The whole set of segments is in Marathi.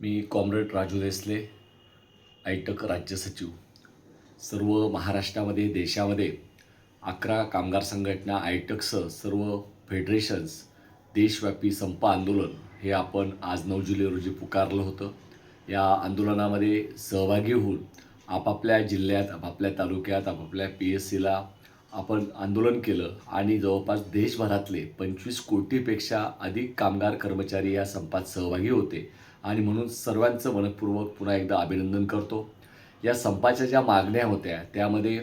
मी कॉम्रेड राजू देसले आयटक राज्य सचिव. सर्व महाराष्ट्रामध्ये देशामध्ये अकरा कामगार संघटना आयटकसह सर्व फेडरेशन्स देशव्यापी संप आंदोलन हे आपण आज नऊ जुलै रोजी पुकारलं होतं. या आंदोलनामध्ये सहभागी होऊन आपापल्या जिल्ह्यात आपापल्या तालुक्यात आपापल्या पी एस सीला आपण आंदोलन केलं आणि जवळपास देशभरातले पंचवीस कोटीपेक्षा अधिक कामगार कर्मचारी या संपात सहभागी होते. आणि म्हणून सर्वांचं मनपूर्वक पुन्हा एकदा अभिनंदन करतो. या संपाच्या ज्या मागण्या होत्या त्यामध्ये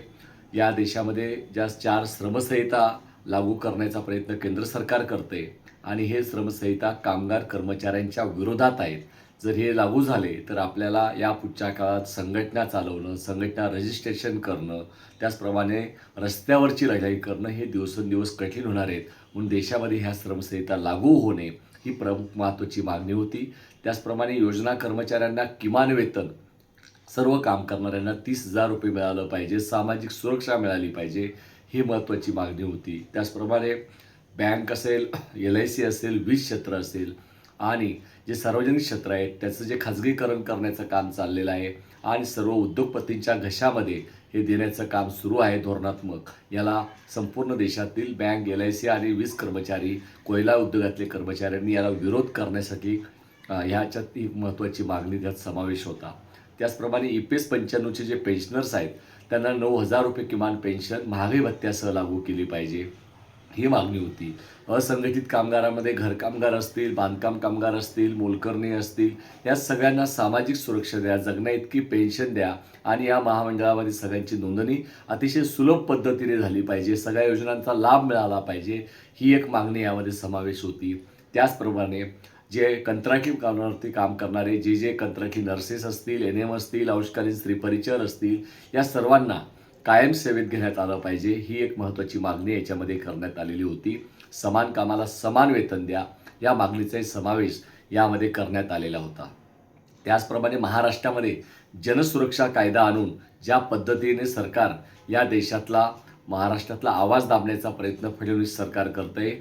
या देशामध्ये ज्या चार श्रमसंहिता लागू करण्याचा प्रयत्न केंद्र सरकार करते आणि हे श्रमसंहिता कामगार कर्मचाऱ्यांच्या विरोधात आहेत. जर हे लागू झाले तर आपल्याला या पुढच्या काळात संघटना चालवणं संघटना रजिस्ट्रेशन करणं त्याचप्रमाणे रस्त्यावरची लढाई करणं हे दिवसेंदिवस कठीण होणार आहेत. म्हणून देशामध्ये ह्या श्रमसंहिता लागू होणे ही प्रमुख महत्त्वाची मागणी होती. त्याचप्रमाणे योजना कर्मचाऱ्यांना किमान वेतन सर्व काम करणाऱ्यांना तीस हजार रुपये मिळालं पाहिजे सामाजिक सुरक्षा मिळाली पाहिजे ही महत्त्वाची मागणी होती. त्याचप्रमाणे बँक असेल एल आय सी असेल वीज क्षेत्र असेल आणि जे सार्वजनिक क्षेत्र आहे त्याचं जे खाजगीकरण करण्याचं काम चाललेलं आहे आणि सर्व उद्योगपतींच्या घशामध्ये हे देण्याचं काम सुरू आहे धोरणात्मक. याला संपूर्ण देशातील बँक एल आय सी आणि वीज कर्मचारी कोयला उद्योगातले कर्मचाऱ्यांनी याला विरोध करण्यासाठी ह्याच्यात ती महत्त्वाची मागणी त्यात समावेश होता. त्याचप्रमाणे ई पी एस पंच्याण्णवचे जे पेन्शनर्स आहेत त्यांना नऊ हजार रुपये किमान पेन्शन महागाई भत्त्यासह लागू केली पाहिजे. ही मागणी होती. असंघटित कामगारामध्ये घरकामगार असतील बांधकाम कामगार असतील मोलकर्णी असतील या सगळ्यांना सामाजिक सुरक्षा द्या जगण्या इतकी पेन्शन द्या आणि या महामंडळामध्ये सगळ्यांची नोंदणी अतिशय सुलभ पद्धतीने झाली पाहिजे. सगळ्या योजनांचा लाभ मिळाला पाहिजे. ही एक मागणी यामध्ये समावेश होती. त्याचप्रमाणे जे कंत्राटी कामावरती काम करणारे जे जे कंत्राटी नर्सेस असतील एन एम असतील औषधकालीन स्त्री परिचर असतील या सर्वांना कायम सेवेत घेण्यात आलं पाहिजे. ही एक महत्त्वाची मागणी याच्यामध्ये करण्यात आलेली होती. समान कामाला समान वेतन द्या. या मागणीचाही समावेश यामध्ये करण्यात आलेला होता. त्याचप्रमाणे महाराष्ट्रामध्ये जनसुरक्षा कायदा आणून ज्या पद्धतीने सरकार या देशातला महाराष्ट्रातला आवाज दाबण्याचा प्रयत्न फडणवीस सरकार करते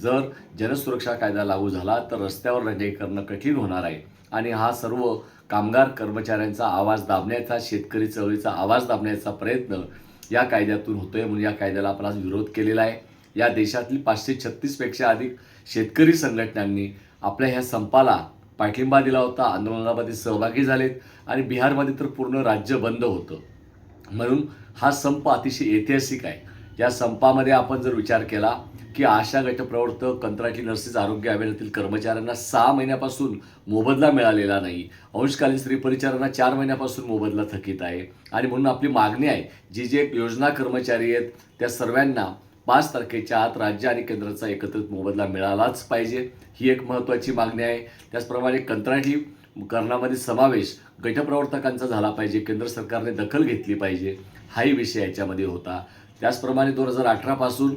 जर जनसुरक्षा कायदा लागू झाला तर रस्त्यावर लढाई करणं कठीण होणार आहे. आणि हा सर्व कामगार कर्मचाऱ्यांचा आवाज दाबण्याचा शेतकरी चळवळीचा आवाज दाबण्याचा प्रयत्न या कायद्यातून होतोय म्हणून या कायद्याला आपण आज विरोध केलेला आहे. या देशातील पाचशे छत्तीसपेक्षा अधिक शेतकरी संघटनांनी आपल्या ह्या संपाला पाठिंबा दिला होता आंदोलनामध्ये सहभागी झालेत आणि बिहारमध्ये तर पूर्ण राज्य बंद होतं. म्हणून हा संप अतिशय ऐतिहासिक आहे. या संपामध्ये आपण जर विचार केला की आशा गटप्रवर्तक कंत्राटी नर्सेस आरोग्य अभियानातील कर्मचाऱ्यांना सहा महिन्यापासून मोबदला मिळालेला नाही. अंशकालीन स्त्री परिचारांना चार महिन्यापासून मोबदला थकीत आहे. आणि म्हणून आपली मागणी आहे जी जे योजना कर्मचारी आहेत त्या सर्वांना पाच तारखेच्या आत राज्य आणि केंद्राचा एकत्रित मोबदला मिळालाच पाहिजे. ही एक महत्त्वाची मागणी आहे. त्याचप्रमाणे कंत्राटी करणामध्ये समावेश गटप्रवर्तकांचा झाला पाहिजे. केंद्र सरकारने दखल घेतली पाहिजे. हाही विषय याच्यामध्ये होता. त्याचप्रमाणे दोन हजार अठरापासून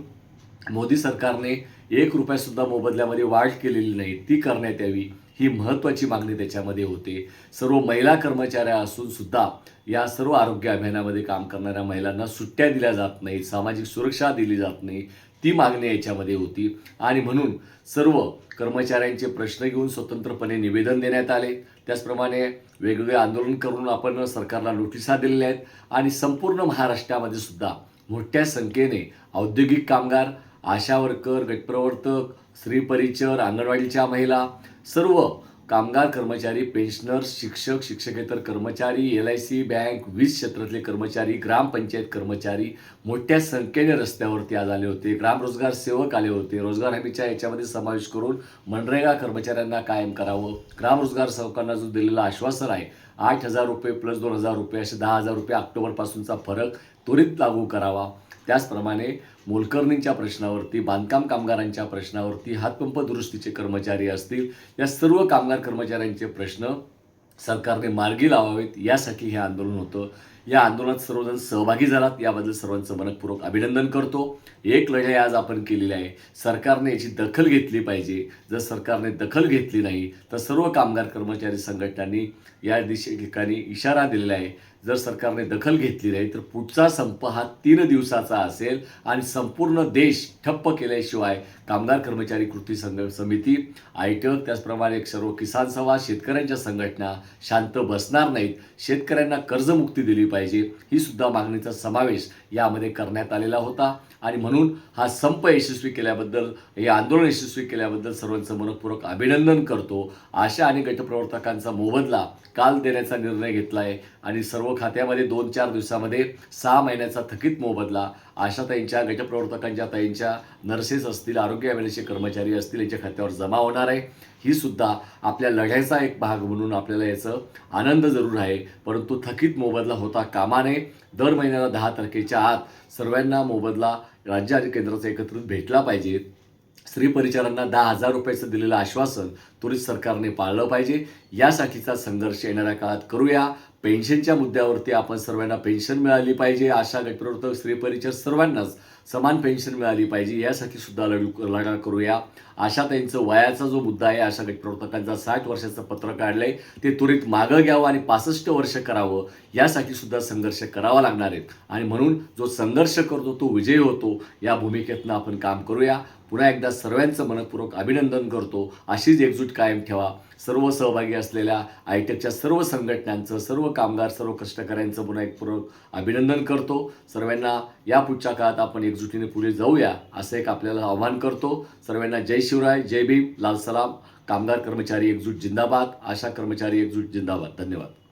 मोदी सरकारने एक रुपयासुद्धा मोबदल्यामध्ये वाढ केलेली नाही ती करण्यात यावी ही महत्त्वाची मागणी त्याच्यामध्ये होते. सर्व महिला कर्मचाऱ्या असून सुद्धा या सर्व आरोग्य अभियानामध्ये काम करणाऱ्या महिलांना सुट्ट्या दिल्या जात नाहीत सामाजिक सुरक्षा दिली जात नाही ती मागणी याच्यामध्ये होती. आणि म्हणून सर्व कर्मचाऱ्यांचे प्रश्न घेऊन स्वतंत्रपणे निवेदन देण्यात आले. त्याचप्रमाणे वेगवेगळे आंदोलन करून आपण सरकारला नोटिसा दिलेल्या आहेत. आणि संपूर्ण महाराष्ट्रामध्ये सुद्धा मोठ्या संख्येने औद्योगिक कामगार आशा वर्कर गटप्रवर्तक स्त्री परिचर अंगणवाडीच्या महिला सर्व कामगार कर्मचारी पेन्शनर्स शिक्षक शिक्षकेतर कर्मचारी एल आय सी बँक वीज क्षेत्रातले कर्मचारी ग्रामपंचायत कर्मचारी मोठ्या संख्येने रस्त्यावरती आज आले होते. ग्रामरोजगार सेवक आले होते. रोजगार हमीच्या याच्यामध्ये समावेश करून मनरेगा कर्मचाऱ्यांना कायम करावं. ग्रामरोजगार सेवकांना जो दिलेला आश्वासन आहे आठ हजार रुपये प्लस दोन हजार रुपये असे दहा हजार रुपये ऑक्टोबरपासूनचा फरक त्वरित लागू करावा. त्याचप्रमाणे मोलकर्णींच्या प्रश्नावरती बांधकाम कामगारांच्या प्रश्नावरती हातपंप दुरुस्तीचे कर्मचारी असतील या सर्व कामगार कर्मचाऱ्यांचे प्रश्न सरकारने मार्गी लावावेत यासाठी हे आंदोलन होतं. या आंदोलनात सर्वजण सहभागी झालात. याबद्दल सर्वांचं मनपूर्वक अभिनंदन करतो. एक लढाई आज आपण केलेली आहे. सरकारने याची दखल घेतली पाहिजे. जर सरकारने दखल घेतली नाही तर सर्व कामगार कर्मचारी संघटनांनी या दिशे ठिकाणी इशारा दिलेला आहे. जर सरकारने दखल घेतली नाही तर पुढचा संप हा तीन दिवसाचा असेल आणि संपूर्ण देश ठप्प केल्याशिवाय कामगार कर्मचारी कृती संघ समिती आयटक त्याचप्रमाणे सर्व किसान सभा शेतकऱ्यांच्या संघटना शांत बसणार नाहीत. शेतकऱ्यांना कर्जमुक्ती दिली पाहिजे. ही सुद्धा मागणीचा समावेश यामध्ये करण्यात आलेला होता. आणि म्हणून हा संप यशस्वी केल्याबद्दल हे आंदोलन यशस्वी केल्याबद्दल सर्वांचं मनपूर्वक अभिनंदन करतो. आशा आणि गटप्रवर्तकांचा मोबदला काल देण्याचा निर्णय घेतला आहे आणि सर्व खात्यामध्ये दोन चार दिवसामध्ये सहा महिन्याचा थकीत मोबदला. आशाताईंच्या गटप्रवर्तकांच्या ताईंच्या नर्सेस असतील आरोग्य अभिनेचे कर्मचारी असतील यांच्या खात्यावर जमा होणार आहे. ही सुद्धा आपल्या लढ्याचा एक भाग म्हणून आपल्याला याचं आनंद जरूर आहे. परंतु थकीत मोबदला होता कामा नये. दर महिन्याला दहा तारखेच्या आत सर्वांना मोबदला राज्य आणि केंद्राचा एकत्रित भेटला पाहिजे. स्त्री परिचारांना दहा हजार रुपयाचं दिलेलं आश्वासन त्वरित सरकारने पाळलं पाहिजे. यासाठीचा संघर्ष येणाऱ्या काळात करूया. पेन्शनच्या मुद्द्यावरती आपण सर्वांना पेन्शन मिळाली पाहिजे आशा गटप्रवर्तक स्त्री परिचर सर्वांनाच समान पेन्शन मिळाली पाहिजे यासाठी सुद्धा लढू लढा करूया. आशाताईंचं वयाचा जो मुद्दा आहे आशा गटप्रवर्तकांचा साठ वर्षाचं पत्र काढलंय ते त्वरित मागं घ्यावं आणि पासष्ट वर्ष करावं यासाठी सुद्धा संघर्ष करावा लागणार आहे. आणि म्हणून जो संघर्ष करतो तो विजयी होतो या भूमिकेतनं आपण काम करूया. पुन्हा एकदा सर्वांचं मनपूर्वक अभिनंदन करतो. अशीच एकजूट कायम ठेवा. सर्व सहभागी असलेल्या आयटेकच्या सर्व संघटनांचं सर्व कामगार सर्व कष्टकऱ्यांचं पुन्हा एक पूर्वक अभिनंदन करतो. सर्वांना या पुढच्या काळात आपण एक एकजुटीने पुढे जाऊया असं एक आपल्याला आव्हान करतो. सर्वांना जय शिवराय जय भीम लाल सलाम. कामगार कर्मचारी एकजूट जिंदाबाद. आशा कर्मचारी एकजूट जिंदाबाद. धन्यवाद.